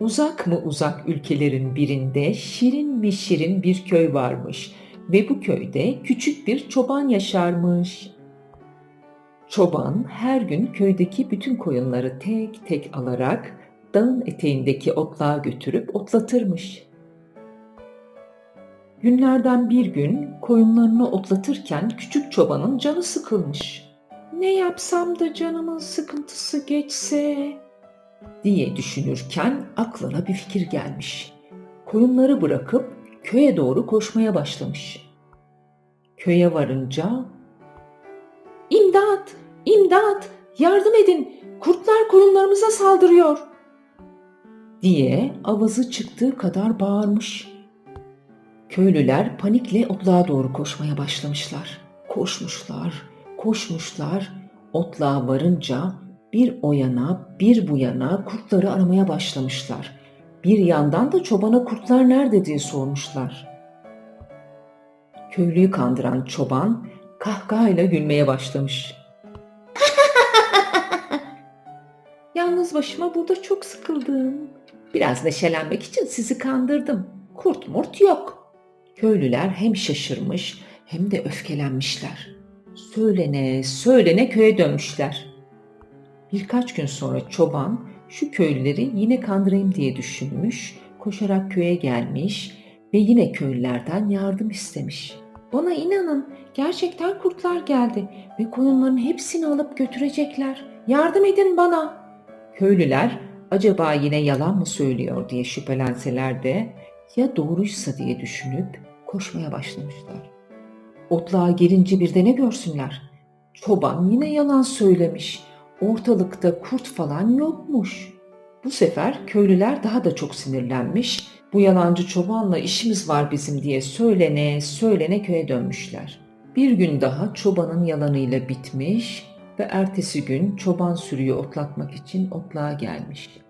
Uzak mı uzak ülkelerin birinde şirin mi şirin bir köy varmış ve bu köyde küçük bir çoban yaşarmış. Çoban her gün köydeki bütün koyunları tek tek alarak dağın eteğindeki otluğa götürüp otlatırmış. Günlerden bir gün koyunlarını otlatırken küçük çobanın canı sıkılmış. Ne yapsam da canımın sıkıntısı geçse diye düşünürken aklına bir fikir gelmiş. Koyunları bırakıp köye doğru koşmaya başlamış. Köye varınca İmdat! İmdat! Yardım edin! Kurtlar koyunlarımıza saldırıyor! diye avazı çıktığı kadar bağırmış. Köylüler panikle otluğa doğru koşmaya başlamışlar. Koşmuşlar, koşmuşlar. Otluğa varınca bir o yana bir bu yana kurtları aramaya başlamışlar. Bir yandan da çobana kurtlar nerede diye sormuşlar. Köylüyü kandıran çoban kahkahayla gülmeye başlamış. Yalnız başıma burada çok sıkıldım. Biraz neşelenmek için sizi kandırdım. Kurt murt yok. Köylüler hem şaşırmış hem de öfkelenmişler. Söylene söylene köye dönmüşler. Birkaç gün sonra çoban şu köylüleri yine kandırayım diye düşünmüş, koşarak köye gelmiş ve yine köylülerden yardım istemiş. Bana inanın gerçekten kurtlar geldi ve koyunların hepsini alıp götürecekler. Yardım edin bana. Köylüler acaba yine yalan mı söylüyor diye şüphelenseler de ya doğruysa diye düşünüp koşmaya başlamışlar. Otluğa gelince bir de ne görsünler? Çoban yine yalan söylemiş. Ortalıkta kurt falan yokmuş. Bu sefer köylüler daha da çok sinirlenmiş. Bu yalancı çobanla işimiz var bizim diye söylene söylene köye dönmüşler. Bir gün daha çobanın yalanıyla bitmiş ve ertesi gün çoban sürüyü otlatmak için otluğa gelmiş.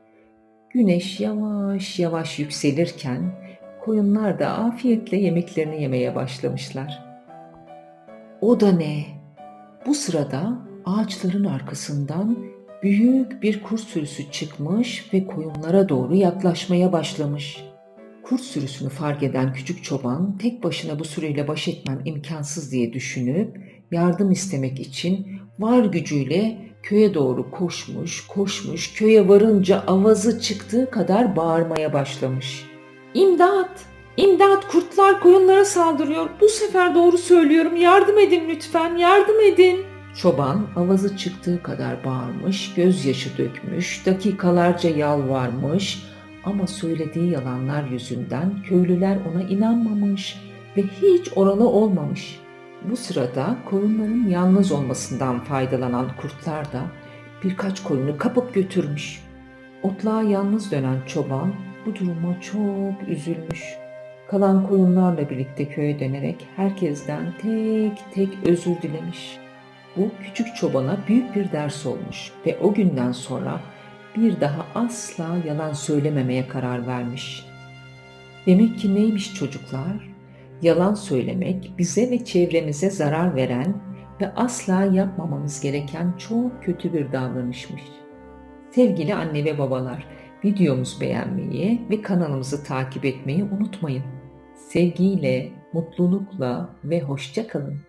Güneş yavaş yavaş yükselirken koyunlar da afiyetle yemeklerini yemeye başlamışlar. O da ne? Bu sırada ağaçların arkasından büyük bir kurt sürüsü çıkmış ve koyunlara doğru yaklaşmaya başlamış. Kurt sürüsünü fark eden küçük çoban tek başına bu sürüyle baş etmem imkansız diye düşünüp yardım istemek için var gücüyle köye doğru koşmuş, koşmuş, köye varınca avazı çıktığı kadar bağırmaya başlamış. İmdat! İmdat! Kurtlar koyunlara saldırıyor. Bu sefer doğru söylüyorum. Yardım edin lütfen, yardım edin. Çoban avazı çıktığı kadar bağırmış, gözyaşı dökmüş, dakikalarca yalvarmış ama söylediği yalanlar yüzünden köylüler ona inanmamış ve hiç oralı olmamış. Bu sırada koyunların yalnız olmasından faydalanan kurtlar da birkaç koyunu kapıp götürmüş. Otluğa yalnız dönen çoban bu duruma çok üzülmüş. Kalan koyunlarla birlikte köye dönerek herkesten tek tek özür dilemiş. Bu küçük çobana büyük bir ders olmuş ve o günden sonra bir daha asla yalan söylememeye karar vermiş. Demek ki neymiş çocuklar? Yalan söylemek bize ve çevremize zarar veren ve asla yapmamamız gereken çok kötü bir davranışmış. Sevgili anne ve babalar, videomuzu beğenmeyi ve kanalımızı takip etmeyi unutmayın. Sevgiyle, mutlulukla ve hoşça kalın.